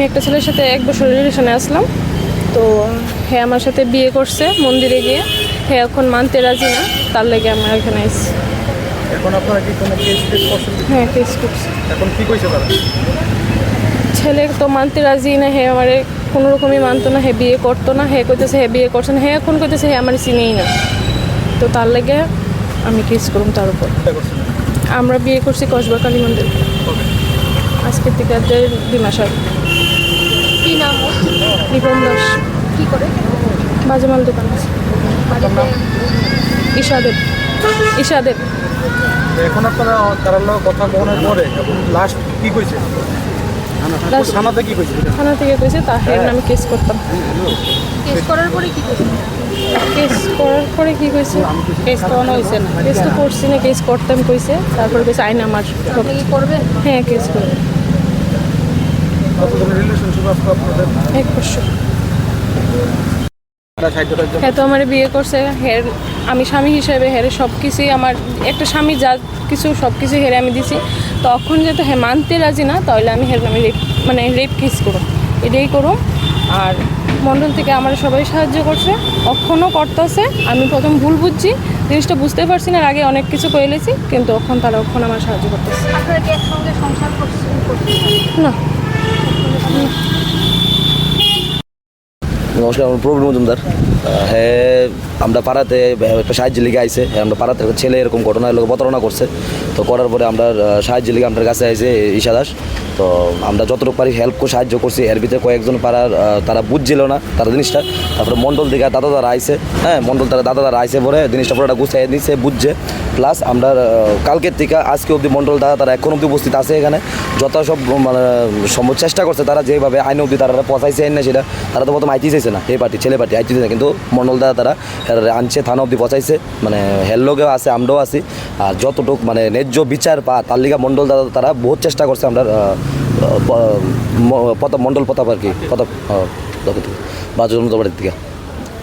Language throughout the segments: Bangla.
আমি একটা ছেলের সাথে এক বছর রিলেশনে আসলাম। তো হ্যাঁ আমার সাথে বিয়ে করছে মন্দিরে গিয়ে। হ্যাঁ এখন মানতে রাজি না তার লেগে আমরা এখানে এসেছি এখন আপনারা কি কোনো কেস টেস করছেন? হ্যাঁ কেস করছি। এখন কি কইছে তারা? ছেলে তো মানতে রাজি না হে আমারে কোনো রকমই মানতো না হে বিয়ে করতো না হে কইতেছে হে বিয়ে করছে না হে এখন কইতেছে হে আমার চিনেই না। তো তার লেগে আমি কেস করুম তার উপর। আমরা বিয়ে করছি কসবা কালী মন্দির। আজকের থেকে দুই মাস আগে? রিপন দাস। কি করে? বাজেমাল দোকান আছে। ঈশাদেব। ঈশাদেব। এখন আপনারা তার লগে কথা বলার পরে লাস্ট কি কইছে? Last- থানাতে কি কইছে? থানা থেকে কইছে তাহের নামে কেস করতাম। কেস করার পরে কি করছে কেস করার পরে কি কইছে? কেস করানো হয়েছে না। কেস তো করছি না কেস করতাম কইছে। তারপর কইছে আইন আমার সব- আপনি কি হ্যাঁ কেস করবে। এক বছর। হ্যাঁ তো আমার বিয়ে করছে হের আমি স্বামী হিসেবে হেরে সব কিছুই আমার একটা স্বামী যা কিছু সব কিছু হেরে আমি দিছি। তখন যেহেতু হ্যাঁ মানতে রাজি না তাহলে আমি হের আমি রেপ মানে রেপ কিস করুম। এটাই করুম। আর মণ্ডল থেকে আমার সবাই সাহায্য করছে। অক্ষণও করতেছে। আমি প্রথম ভুল বুঝছি। জিনিসটা বুঝতে পারছি না আগে অনেক কিছু কইলেছি কিন্তু এখন তারা অক্ষণ আমার সাহায্য করতেছে। আপনারা কি একসঙ্গে সংসার করছেন করছেন? না। নমস্কার, আমার প্রবীণ মজুমদার। হ্যাঁ আমরা পাড়াতে একটা সাহায্য লিগে আইসে আমরা পাড়াতে ছেলে এরকম ঘটনা লোক প্রতারণা করছে। তো করার পরে আমরা সাহায্য লিগে আমাদের কাছে আইসে ঈশা দাস। তো আমরা যতটুকু পারি হেল্প করে সাহায্য করছি। এর ভিতরে কয়েকজন পাড়ার তারা বুঝছিল না তারা জিনিসটা। তারপরে মণ্ডল দিকে দাদা দাদা আইছে হ্যাঁ মণ্ডল তারা দাদা দাদা আইছে পরে জিনিসটা পুরোটা গুছিয়ে নিছে, বুঝছে। প্লাস আমরা কালকের থেকে আজকে অবধি মণ্ডল দাদা তারা এখন অবধি উপস্থিত আছে এখানে। যত সব মানে সম্ভব চেষ্টা করছে তারা যেভাবে আইন অবধি তারা পচাইছে না সেটা, তারা তো প্রথম আইতে চাইছে না এই পার্টি, ছেলে পার্টি আইতে কিন্তু মণ্ডল দাদা তারা আনছে, থানা অবধি পচাইছে মানে হের লোকেও আছে, আমরাও আছি। আর যতটুক মানে ন্যায্য বিচার পা তার লিগা মণ্ডল দাদা তারা বহুত চেষ্টা করছে আমরা প্রতাপ মণ্ডল প্রতাপ আর কি প্রতাপ বাজুর বাড়ির দিকে।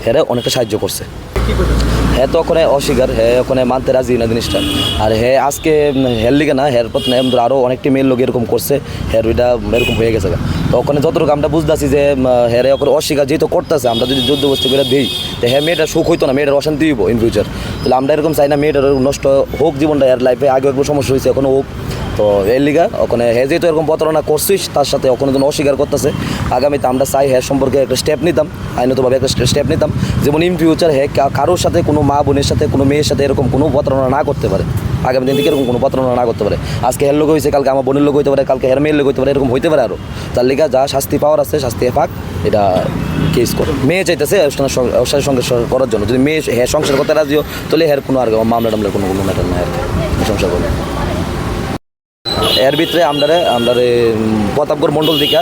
এরা অনেকটা সাহায্য করছে। হ্যাঁ তো ওখানে অস্বীকার হ্যাঁ ওখানে মানতে রাজি না জিনিসটা। আর হ্যাঁ আজকে হের লিগে না, হের পথ না আরও অনেকটি মেয়ের লোক এরকম করছে, হের ওইটা এরকম হয়ে গেছে তো ওখানে যতটুকু আমরা বুঝতেছি যে হেরে ওখানে অস্বীকার যেহেতু করতেছে, আমরা যদি যুদ্ধ বস্তু করে দিই, তো হ্যাঁ মেয়েটা সুখ হইতো না, মেয়েটার অশান্তি হইব ইন ফিউচার তাহলে আমরা এরকম চাই না মেয়েটার নষ্ট হোক জীবনটা, এর লাইফে আগে একবার সমস্যা হয়েছে, এখনও হোক। তো এর লিগা ওখানে হ্যাঁ যেহেতু এরকম প্রতারণা করছিস, তার সাথে ওখানে যেন অস্বীকার করতেছে, আগামীতে আমরা চাই হ্যাঁ সম্পর্কে একটা স্টেপ নিতাম, আইনতভাবে একটা স্টেপ নিতাম। যেমন ইন ফিউচার হ্যাঁ কারোর সাথে কোনো মা বোনের সাথে, কোনো মেয়ের সাথে এরকম কোনো প্রতারণা না করতে পারে। আগামী দিন থেকে এরকম কোনো প্রতারণা না করতে পারে। আজকে হের লোক হয়েছে, কালকে আমার বোনের লোক হইতে পারে, কালকে হের মেয়ের লোক হইতে পারে, এরকম হইতে পারে আরও তার লিগা যা শাস্তি পাওয়ার আছে, শাস্তি পাক, এটা কেস করে। মেয়ে চাইতেছে অবসরের সঙ্গে- করার জন্য। যদি মেয়ে হ্যাঁ সংসার করতে রাজিও তাহলে হের কোনো আর মামলা টামলা কোনো কোনো ম্যাটার নাই আর সংসার করবে। এর ভিতরে আমরা আমরা প্রতাপগড় মণ্ডল দিকা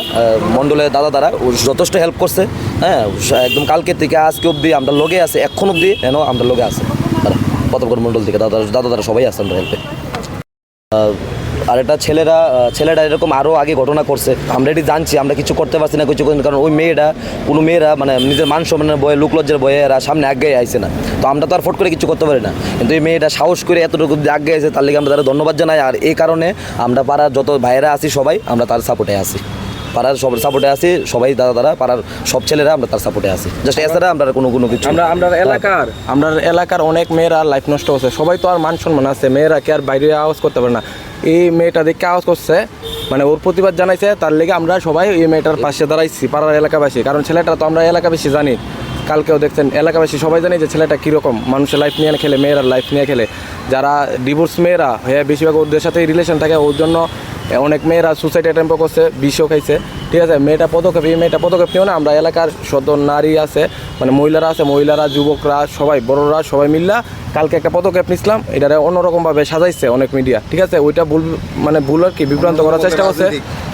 মন্ডলের দাদা দ্বারা যথেষ্ট হেল্প করছে হ্যাঁ একদম কালকে থেকে আজকে অব্দি আমরা লগে আছে, এখন অব্দি এন আমরা লগে আছে। প্রতাপগড় মণ্ডল থেকে দাদা দাদা দ্বারা সবাই আছে আমরা হেল্পে আর একটা ছেলেরা ছেলেটা এরকম আরও আগে ঘটনা করছে। আমরা এটি জানছি আমরা কিছু করতে পারছি না কিছু কারণ ওই মেয়েটা কোনো মেয়েরা মানে নিজের মান সম্মানের বয়ে লোকলজ্জার বয়ে এরা সামনে আগে আইছে না। তো আমরা তো আর ফট করে কিছু করতে পারি না। কিন্তু এই মেয়েটা সাহস করে এতটুকু আগে আছে তার লিগে আমরা তারা ধন্যবাদ জানাই। আর এই কারণে আমরা পাড়ার যত ভাইয়েরা আছি সবাই আমরা তার সাপোর্টে আছি। পাড়ার সব সাপোর্টে আছি সবাই দাদা দাদা পাড়ার সব ছেলেরা আমরা তার সাপোর্টে আছি। জাস্ট এছাড়া আমরা কোনো কোনো কিছু আমরা আমরা এলাকার। আমরা এলাকার অনেক মেয়েরা লাইফ নষ্ট হচ্ছে। সবাই তো আর মান সম্মান আছে। মেয়েরা কি আর বাইরে আওয়াজ করতে পারে না? এই মেয়েটা দেখে আওয়াজ করছে। মানে ওর প্রতিবাদ জানাইছে, তার লেগে আমরা সবাই এই মেয়েটার পাশে দাঁড়াইছি, পাড়ার এলাকাবাসী। কারণ ছেলেটা তো আমরা এলাকাবাসী জানি। কালকেও দেখছেন, এলাকাবাসী সবাই জানি যে ছেলেটা কীরকম। মানুষের লাইফ নিয়ে খেলে, মেয়েরা লাইফ নিয়ে খেলে। যারা ডিভোর্স মেয়েরা হ্যাঁ বেশিরভাগ ওদের সাথে রিলেশন থাকে। ওর জন্য অনেক মেয়েরা সুসাইড অ্যাটেম্প করছে, বিষও খাইছে। ঠিক আছে মেয়েটা পদক্ষেপ এই মেয়েটা পদক্ষেপ নিও না আমরা এলাকার সদ নারী আছে মানে মহিলারা আছে মহিলারা যুবকরা সবাই বড়রা সবাই মিল্লা কালকে একটা পদক্ষেপ নিছিলাম এটারে অন্যরকমভাবে সাজাইছে অনেক মিডিয়া ঠিক আছে ওইটা ভুল মানে ভুল আর কি বিভ্রান্ত করার চেষ্টা করছে।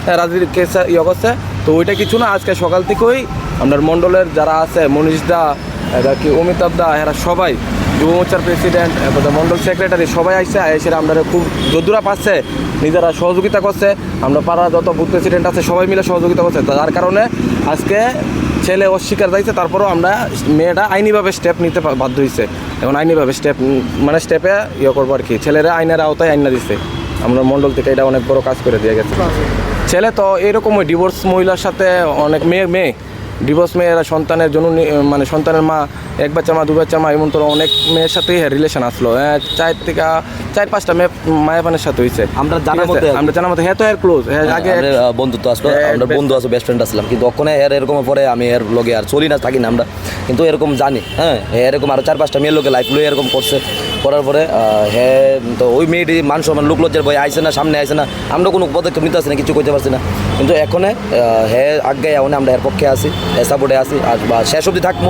হ্যাঁ রাজনীতির কেস ইয়ে করছে। তো ওইটা কিছু না আজকে সকাল থেকেই আপনার মণ্ডলের যারা আছে মনীষ দা এরা কি অমিতাভ দা এরা সবাই যুব মোর্চার প্রেসিডেন্ট মন্ডল সেক্রেটারি সবাই আসছে এসে আমরা খুব যদুরা পাচ্ছে। নিজেরা সহযোগিতা করছে। আমরা পাড়ার যত বুথ প্রেসিডেন্ট আছে, সবাই মিলে সহযোগিতা করছে। যার কারণে আজকে ছেলে অস্বীকার যাইছে তারপরেও আমরা মেয়েটা আইনিভাবে স্টেপ নিতে বাধ্য হয়েছে এখন আইনিভাবে স্টেপ মানে স্টেপে ইয়ে করব আর কি। ছেলেরা আইনের আওতায় আইনা দিচ্ছে আমরা মন্ডল থেকে এটা অনেক বড় কাজ করে দিয়ে গেছে। ছেলে তো এরকম ওই ডিভোর্স মহিলার সাথে অনেক মেয়ে মেয়ে। ডিভোর্স মেয়েরা সন্তানের জন্য মানে সন্তানের মা, এক বাচ্চা মা, দু বাচ্চা মা, এমন তো অনেক মেয়ের সাথেই রিলেশন আসলো। হ্যাঁ চার থেকে চার পাঁচটা মেয়ে মায়াপানের সাথে হয়েছে আমরা জানার মতো আমরা জানার মতো হ্যাঁ তো এর ক্লোজ হ্যাঁ আগে বন্ধুত্ব আসলো হ্যাঁ, আমরা বন্ধু আছে বেস্ট ফ্রেন্ড আসলাম কিন্তু ওখানে এর এরকম পরে আমি এর লগে আর চলি না থাকি না আমরা। কিন্তু এরকম জানি হ্যাঁ এরকম আরও চার পাঁচটা মেয়ের লোকে লাইফ লই এরকম করছে। করার পরে আহ, হে তো ওই মেয়েটি মান সম্মান লোক লজ্জার ভয় আইসে না সামনে আইসে না। আমরা কোনো পদক্ষেপ নিতে আসি না কিছু করতে পারছি না। কিন্তু এখন হে আগে এখন আমরা এর পক্ষে আছি হে সাপোর্টে আছি আর বা শেষ অবধি থাকব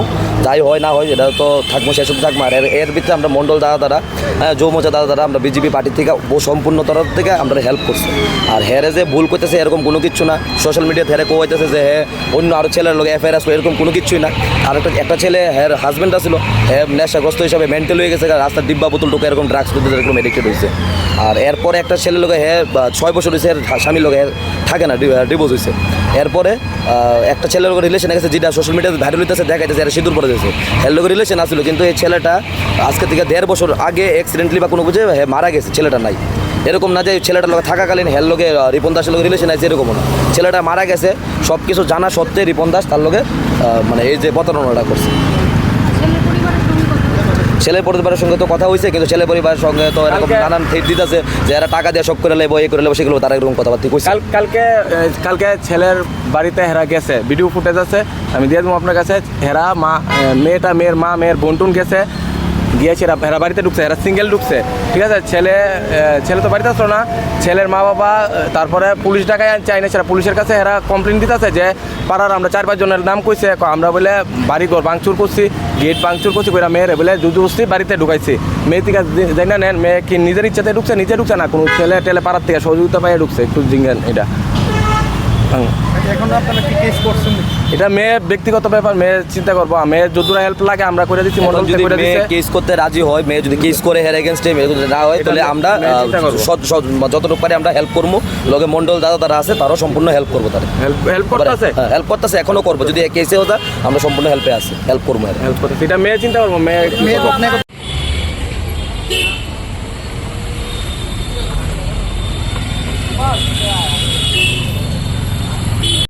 যাই হয় না হয় এটা তো থাকব শেষ অবধি থাকব আর এর এর ভিতরে আমরা মন্ডল দাদা দ্বারা হ্যাঁ যৌমচা দাদা দ্বারা আমরা বিজেপি পার্টি থেকে ও সম্পূর্ণ তরফ থেকে আমরা হেল্প করছি। আর হেরে যে ভুল করতেছে এরকম কোনো কিছু না। সোশ্যাল মিডিয়াতে হেরে কোয়াইতেছে যে হ্যাঁ অন্য আরও ছেলের লোক এফআইআর আসলো এরকম কোনো কিছুই না। আর একটা একটা ছেলে হ্যাঁ হাজব্যান্ড আসলো হ্যাঁ নেশাগ্রস্ত হিসাবে মেন্টাল হয়ে গেছে রাস্তার ডিব্বা বোতল টোকে এরকম ড্রাগস করতে এরকম এডিক্টেড হয়েছে আর এরপরে একটা ছেলে লোকে হ্যাঁ ছয় বছর হয়েছে স্বামীর লোকে থাকে না ডিভোর্স হয়েছে এরপরে একটা ছেলের লোকের রিলেশন গেছে, যেটা সোশ্যাল মিডিয়াতে ভাইরাল হইতেছে, দেখাইতেছে, এর সিঁদুর পরে দিয়েছে এর লোকের রিলেশন আসলো, কিন্তু এই ছেলেটা আজকে থেকে দেড় বছর আগে অ্যাক্সিডেন্টলি বা কোনো বুঝে মারা গেছে, ছেলেটা নাই। এরকম না যে ছেলেটার লোক থাকাকালীন হের লোকে রিপন দাসের লোকের রিলেশন আছে এরকম না। ছেলেটা মারা গেছে সব কিছু জানা সত্ত্বে রিপন দাস তার লোকে মানে এই যে প্রতারণাটা করছে। ছেলের পরিবারের সঙ্গে তো কথা হয়েছে কিন্তু ছেলে পরিবারের সঙ্গে তো এরকম নানান থিট দিতেছে যে এরা টাকা দিয়ে সব করে নেব এ করে নেব সেগুলো তারা এরকম কথাবার্তা কইছে। কাল কালকে কালকে ছেলের বাড়িতে হেরা গেছে। ভিডিও ফুটেজ আছে আমি দিয়ে দেবো আপনার কাছে। হেরা মা মেয়েটা মেয়ের মা মেয়ের বন্টুন গেছে। গিয়েছে এরা হেরা বাড়িতে ঢুকছে, এরা সিঙ্গেল ঢুকছে। ঠিক আছে? ছেলে ছেলে তো বাড়িতে আসলো না। ছেলের মা বাবা তারপরে পুলিশ ডাকায় চাইনা সেটা পুলিশের কাছে এরা কমপ্লেন দিতেছে যে, পাড়ার আমরা চার পাঁচজনের নাম কইছে আমরা বলে বাড়ি ঘর ভাঙচুর করছি গেট ভাঙচুর করছি কইরা মেয়ের বলে জুজুবস্তি বাড়িতে ঢুকাইছি। মেয়ে থেকে যাই না নেন, মেয়ে কি নিজের ইচ্ছাতে ঢুকছে, নিজে ঢুকছে না? কোনো ছেলে টেলে পাড়ার থেকে সহযোগিতা পাইয়ে ঢুকছে, একটু জিঙ্গান এটা। এখন আপনারা কি কেস করছেন এটা মেয়ে ব্যক্তিগত ব্যাপার মেয়ে চিন্তা করব। মেয়ের যতটা হেল্প লাগে আমরা করে দিচ্ছি মন্ডল যদি মেয়ে কেস করতে রাজি হয় মেয়ে যদি কেস করে হের এগেনস্টে মেয়ে যদি না হয় তাহলে আমরা মেয়ে যতটুকু পারি আমরা হেল্প করব। লগে মন্ডল দাদা তারা আছে তারাও সম্পূর্ণ হেল্প করব তাদের। হেল্প হেল্প করতেছে? হেল্প করতেছে এখনও করব। যদি কেসে হতো আমরা সম্পূর্ণ হেল্পে আছি হেল্প করব হেল্প করতেছে। এটা মেয়ে চিন্তা করব মেয়ে